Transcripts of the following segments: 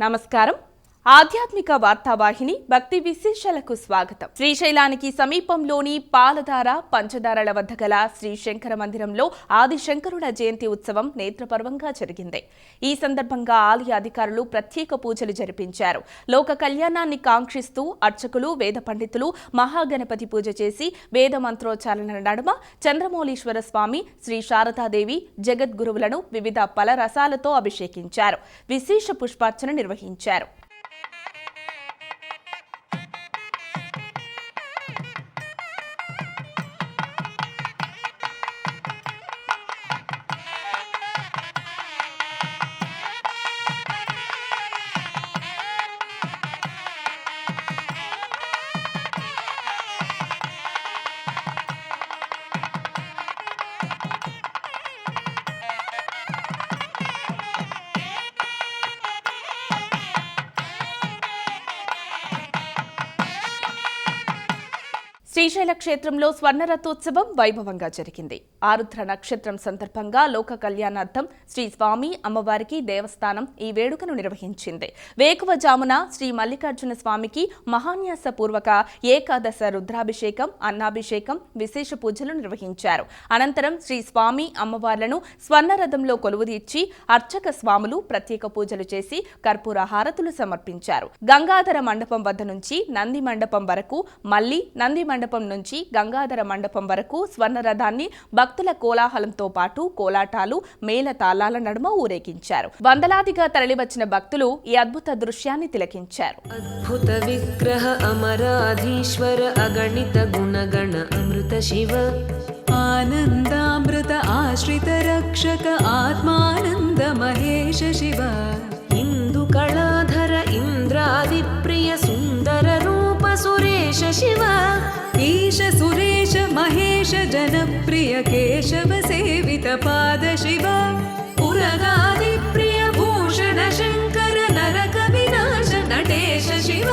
నమస్కారం. ఆధ్యాత్మిక వార్తావాహిని భక్తి విశేషాలకు స్వాగతం. శ్రీశైలానికి సమీపంలోని పాలధార పంచదారల వద్ద గల శ్రీ శంకర మందిరంలో ఆదిశంకరుల జయంతి ఉత్సవం నేత్రపర్వంగా జరిగింది. ఈ సందర్భంగా ఆలయ అధికారులు ప్రత్యేక పూజలు జరిపించారు. లోక కళ్యాణాన్ని కాంక్షిస్తూ అర్చకులు వేద పండితులు మహాగణపతి పూజ చేసి వేద మంత్రోచ్చారణ నడుమ చంద్రమౌళీశ్వర స్వామి శ్రీ శారదాదేవి జగద్గురువులను వివిధ పల రసాలతో అభిషేకించారు. విశేష పుష్పార్చన నిర్వహించారు. శ్రీశైల క్షేత్రంలో స్వర్ణరథోత్సవం వైభవంగా జరిగింది. ఆరుద్ర నక్షత్రం సందర్భంగా లోక కళ్యాణార్థం శ్రీ స్వామి అమ్మవారికి దేవస్థానం ఈ వేడుకను నిర్వహించింది. వేకువజామున శ్రీ మల్లికార్జున స్వామికి మహాన్యాస పూర్వక ఏకాదశ రుద్రాభిషేకం అన్నాభిషేకం విశేష పూజలు నిర్వహించారు. అనంతరం శ్రీ స్వామి అమ్మవార్లను స్వర్ణరథంలో కొలువుదీర్చి అర్చక స్వాములు ప్రత్యేక పూజలు చేసి కర్పూర హారతులు సమర్పించారు. గంగాధర మండపం వద్ద నుంచి నంది మండపం వరకు మళ్ళీ నంది మండపం మండపం నుంచి గంగాధర మండపం వరకు స్వర్ణరథాన్ని భక్తుల కోలాహలంతో పాటు కోలాటాలు మేల తాళాల నడుమ ఊరేగించారు. వందలాదిగా తరలివచ్చిన భక్తులు ఈ అద్భుత దృశ్యాన్ని తిలకించారు. అద్భుత విగ్రహ అమరాధీశ్వర అగణిత గుణగణ అమృత శివ. ఆనందామృత ఆశ్రిత రక్షక ఆత్మానంద మహేష శివ. ఇందు కళాధర ఇంద్రాదిప్రియ సుందర రూప సురేష శివ. ईश सुरेश महेश जनप्रिय केशव सेवित पाद शिव। पुरगादिप्रिय भूषण शङ्कर नरक विनाश नटेश शिव।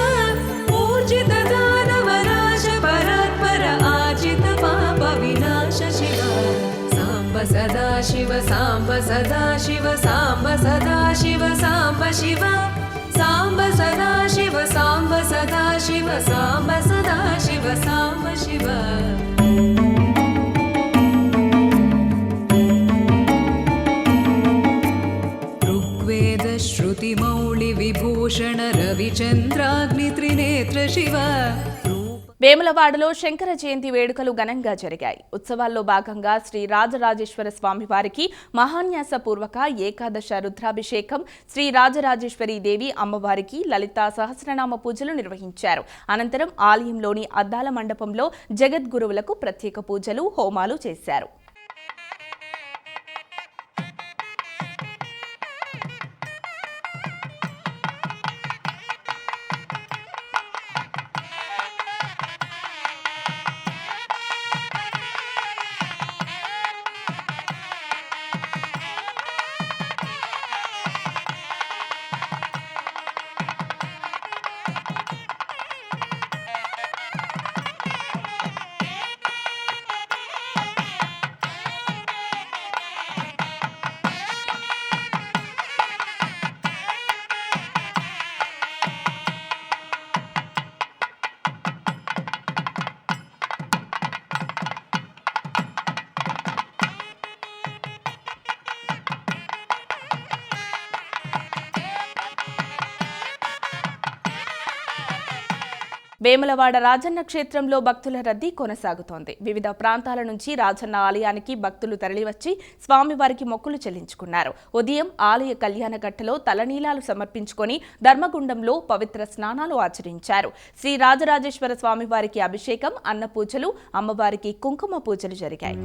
ऊर्जित दानवराश परात्पर आजित पाप विनाश शिव। साम्ब सदा शिव साम्ब सदा शिव साम्ब सदा शिव साम्ब शिव। साम्ब सदा शिव साम्ब सदा शिव साम्ब భూషణ రవిచంద్రాగ్ని త్రినేత్ర శివ. వేములవాడలో శంకర జయంతి వేడుకలు ఘనంగా జరిగాయి. ఉత్సవాల్లో భాగంగా శ్రీ రాజరాజేశ్వర స్వామివారికి మహాన్యాసపూర్వక ఏకాదశ రుద్రాభిషేకం శ్రీ రాజరాజేశ్వరి దేవి అమ్మవారికి లలిత సహస్రనామ పూజలు నిర్వహించారు. అనంతరం ఆలయంలోని అద్దాల మండపంలో జగద్గురువులకు ప్రత్యేక పూజలు హోమాలు చేశారు. వేములవాడ రాజన్న క్షేత్రంలో భక్తుల రద్దీ కొనసాగుతోంది. వివిధ ప్రాంతాల నుంచి రాజన్న ఆలయానికి భక్తులు తరలివచ్చి స్వామివారికి మొక్కులు చెల్లించుకున్నారు. ఉదయం ఆలయ కళ్యాణ గట్టలో తలనీలాలు సమర్పించుకొని ధర్మగుండంలో పవిత్ర స్నానాలు ఆచరించారు. శ్రీ రాజరాజేశ్వర స్వామివారికి అభిషేకం అన్నపూజలు అమ్మవారికి కుంకుమ పూజలు జరిగాయి.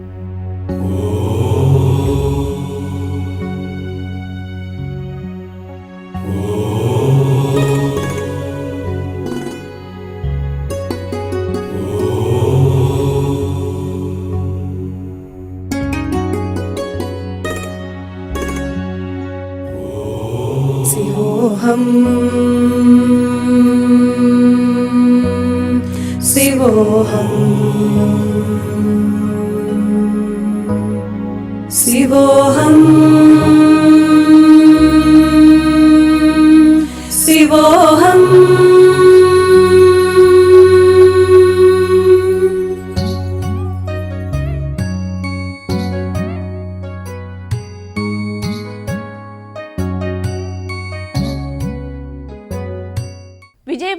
शिवोऽहम् शिवोऽहम् शिवोऽहम्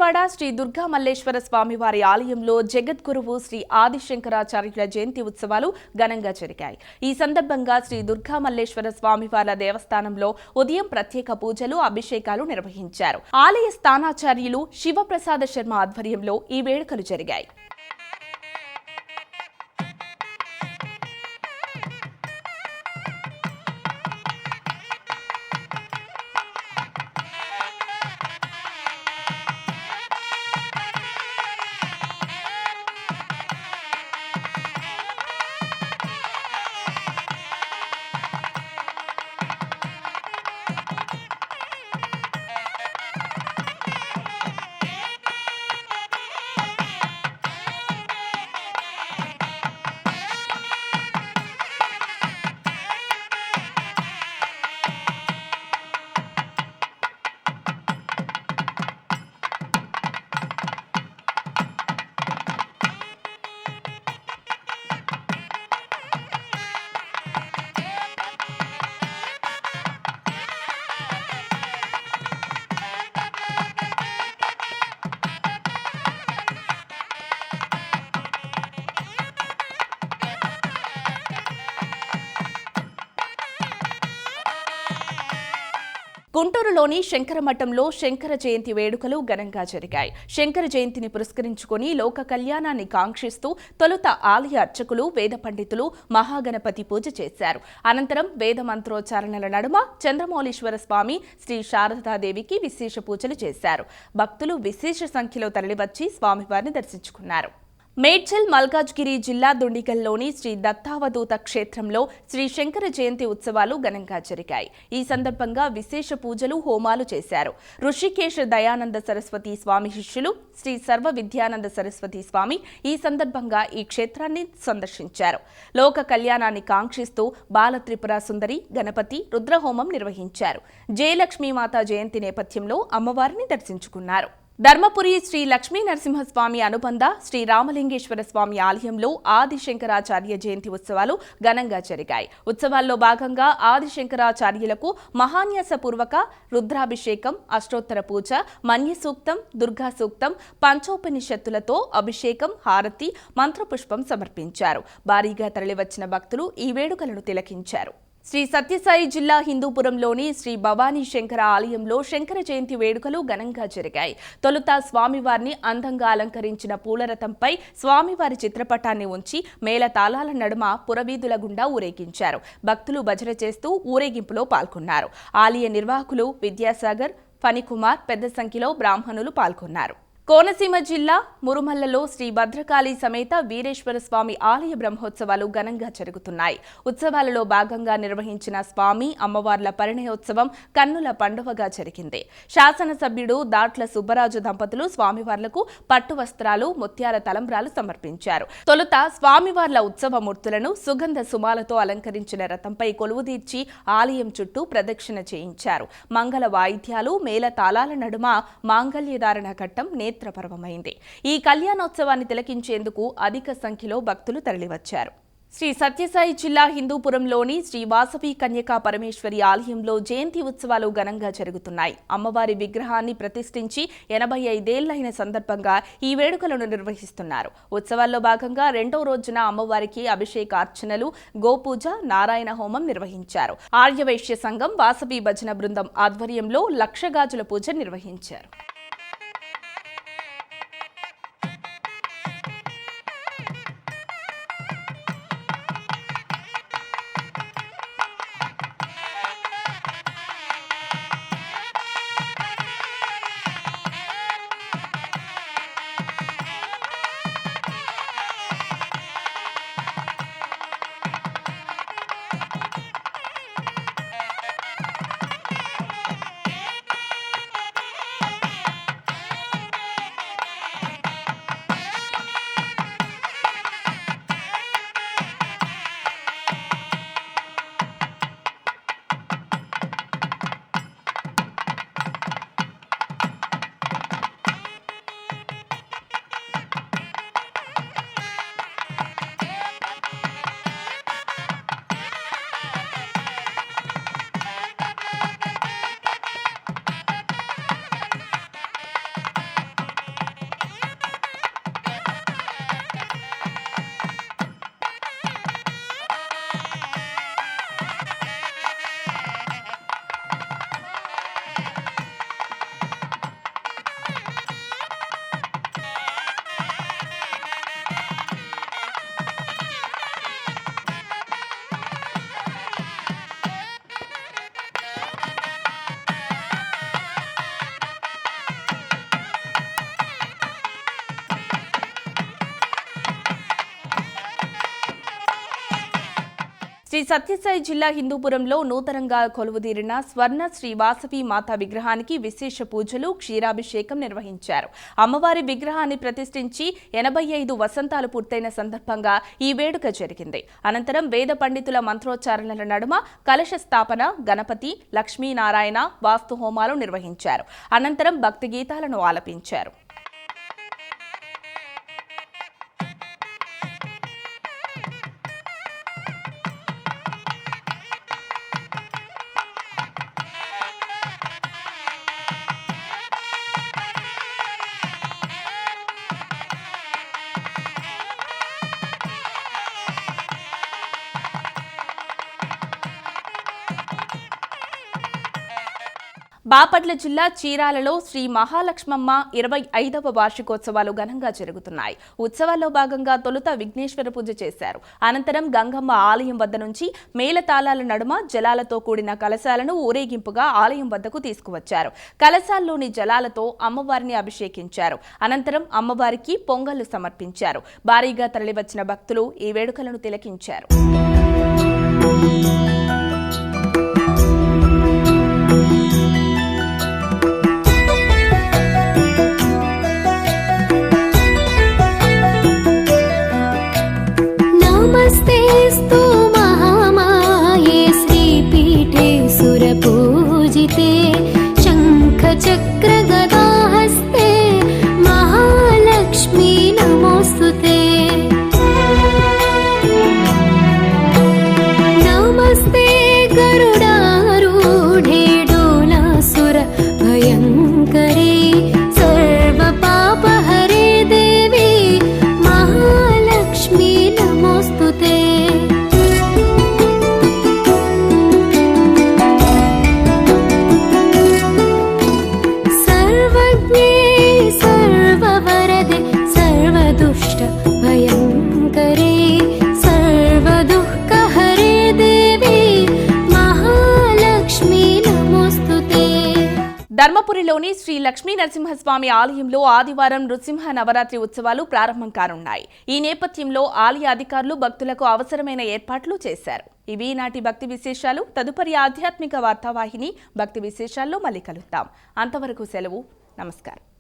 విజయవాడ శ్రీ దుర్గా మల్లేశ్వర స్వామివారి ఆలయంలో జగద్గురువు శ్రీ ఆదిశంకరాచార్యుల జయంతి ఉత్సవాలు ఘనంగా జరిగాయి. ఈ సందర్భంగా శ్రీ దుర్గా మల్లేశ్వర స్వామివార్ల దేవస్థానంలో ఉదయం ప్రత్యేక పూజలు అభిషేకాలు నిర్వహించారు. ఆలయ స్థానాచార్యులు శివప్రసాద శర్మ ఆధ్వర్యంలో ఈ వేడుకలు జరిగాయి. గుంటూరులోని శంకరమఠంలో శంకర జయంతి వేడుకలు ఘనంగా జరిగాయి. శంకర జయంతిని పురస్కరించుకొని లోక కళ్యాణాన్ని కాంక్షిస్తూ తొలుత ఆలయ అర్చకులు వేద పండితులు మహాగణపతి పూజ చేశారు. అనంతరం వేద మంత్రోచ్చారణల నడుమ చంద్రమౌళీశ్వర స్వామి శ్రీ శారదాదేవికి విశేష పూజలు చేశారు. భక్తులు విశేష సంఖ్యలో తరలివచ్చి స్వామివారిని దర్శించుకున్నారు. మేడ్చల్ మల్కాజ్గిరి జిల్లా దుండిగల్లోని శ్రీ దత్తావధూత క్షేత్రంలో శ్రీ శంకర జయంతి ఉత్సవాలు ఘనంగా జరిగాయి. ఈ సందర్భంగా విశేష పూజలు హోమాలు చేశారు. ఋషికేశ దయానంద సరస్వతి స్వామి శిష్యులు శ్రీ సర్వ విద్యానంద సరస్వతి స్వామి ఈ సందర్భంగా ఈ క్షేత్రాన్ని సందర్శించారు. లోక కళ్యాణాన్ని కాంక్షిస్తూ బాల త్రిపుర సుందరి గణపతి రుద్రహోమం నిర్వహించారు. జయలక్ష్మీమాత జయంతి నేపథ్యంలో అమ్మవారిని దర్శించుకున్నారు. ధర్మపురి శ్రీ లక్ష్మీ నరసింహస్వామి అనుబంధ శ్రీ రామలింగేశ్వర స్వామి ఆలయంలో ఆదిశంకరాచార్య జయంతి ఉత్సవాలు ఘనంగా జరిగాయి. ఉత్సవాల్లో భాగంగా ఆదిశంకరాచార్యులకు మహాన్యాసపూర్వక రుద్రాభిషేకం అష్టోత్తర పూజ మన్యసూక్తం దుర్గా సూక్తం పంచోపనిషత్తులతో అభిషేకం హారతి మంత్రపుష్పం సమర్పించారు. భారీగా తరలివచ్చిన భక్తులు ఈ వేడుకలను తిలకించారు. శ్రీ సత్యసాయి జిల్లా హిందూపురంలోని శ్రీ భవానీ శంకర ఆలయంలో శంకర జయంతి వేడుకలు ఘనంగా జరిగాయి. తొలుత స్వామివారిని అందంగా అలంకరించిన పూలరథంపై స్వామివారి చిత్రపటాన్ని ఉంచి మేళ తాళాల నడుమ పురవీధుల గుండా ఊరేగించారు. భక్తులు భజన చేస్తూ ఊరేగింపులో పాల్గొన్నారు. ఆలయ నిర్వాహకులు విద్యాసాగర్ ఫణికుమార్ పెద్ద సంఖ్యలో బ్రాహ్మణులు పాల్గొన్నారు. కోనసీమ జిల్లా మురుమల్లలో శ్రీ భద్రకాళి సమేత వీరేశ్వర స్వామి ఆలయ బ్రహ్మోత్సవాలు ఘనంగా జరుగుతున్నాయి. ఉత్సవాలలో భాగంగా నిర్వహించిన స్వామి అమ్మవార్ల పరిణయోత్సవం కన్నుల పండువగా జరిగింది. శాసనసభ్యుడు దాట్ల సుబ్బరాజు దంపతులు స్వామివార్లకు పట్టు వస్త్రాలు ముత్యాల తలంబ్రాలు సమర్పించారు. తొలుత స్వామివార్ల ఉత్సవ మూర్తులను సుగంధ సుమాలతో అలంకరించిన రథంపై కొలువుదీర్చి ఆలయం చుట్టూ ప్రదక్షిణ చేయించారు. మంగళ వాయిద్యాలు మేళతాళాల నడుమ మాంగళ్యధారణ ఘట్టం నేత్రపర్వమైంది ఈ కళ్యాణోత్సవాన్ని తిలకించేందుకు అధిక సంఖ్యలో భక్తులు తరలివచ్చారు. శ్రీ సత్యసాయి జిల్లా హిందూపురంలోని శ్రీ వాసవి కన్యకా పరమేశ్వరి ఆలయంలో జయంతి ఉత్సవాలు ఘనంగా జరుగుతున్నాయి. అమ్మవారి విగ్రహాన్ని ప్రతిష్ఠించి ఎనభై ఐదేళ్ళైన సందర్భంగా ఈ వేడుకలను నిర్వహిస్తున్నారు. ఉత్సవాల్లో భాగంగా రెండో రోజున అమ్మవారికి అభిషేకార్చనలు గోపూజ నారాయణ హోమం నిర్వహించారు. ఆర్యవైశ్య సంఘం వాసవి భజన బృందం ఆధ్వర్యంలో లక్షగాజుల పూజ నిర్వహించారు. శ్రీ సత్యసాయి జిల్లా హిందూపురంలో నూతనంగా కొలువుదీరిన స్వర్ణ శ్రీ వాసవి మాత విగ్రహానికి విశేష పూజలు క్షీరాభిషేకం నిర్వహించారు. అమ్మవారి విగ్రహాన్ని ప్రతిష్ఠించి ఎనభై ఐదు వసంతాలు పూర్తయిన సందర్భంగా ఈ వేడుక జరిగింది. అనంతరం వేద పండితుల మంత్రోచ్చారణల నడుమ కలశ స్థాపన గణపతి లక్ష్మీనారాయణ వాస్తు హోమాలు నిర్వహించారు. అనంతరం భక్తి గీతాలను ఆలపించారు. బాపట్ల జిల్లా చీరాలలో శ్రీ మహాలక్ష్మమ్మ ఇరవై ఐదవ వార్షికోత్సవాలు ఘనంగా జరుగుతున్నాయి. ఉత్సవాల్లో భాగంగా తొలుత విఘ్నేశ్వర పూజ చేశారు. అనంతరం గంగమ్మ ఆలయం వద్ద నుంచి మేళతాళాల నడుమ జలాలతో కూడిన కలశాలను ఊరేగింపుగా ఆలయం వద్దకు తీసుకువచ్చారు. కలశాల్లోని జలాలతో అమ్మవారిని అభిషేకించారు. అనంతరం అమ్మవారికి పొంగళ్ళు సమర్పించారు. భారీగా తరలివచ్చిన భక్తులు ఈ వేడుకలను తిలకించారు. ధర్మపురిలోని శ్రీ లక్ష్మీ నరసింహస్వామి ఆలయంలో ఆదివారం నృసింహ నవరాత్రి ఉత్సవాలు ప్రారంభం కానున్నాయి. ఈ నేపథ్యంలో ఆలయ అధికారులు భక్తులకు అవసరమైన ఏర్పాట్లు చేశారు. ఇవి నాటి భక్తి విశేషాలు. తదుపరి ఆధ్యాత్మిక వార్తావాహిని భక్తి విశేషాల్లో మళ్ళీ కలుద్దాం. అంతవరకు సెలవు. నమస్కారం.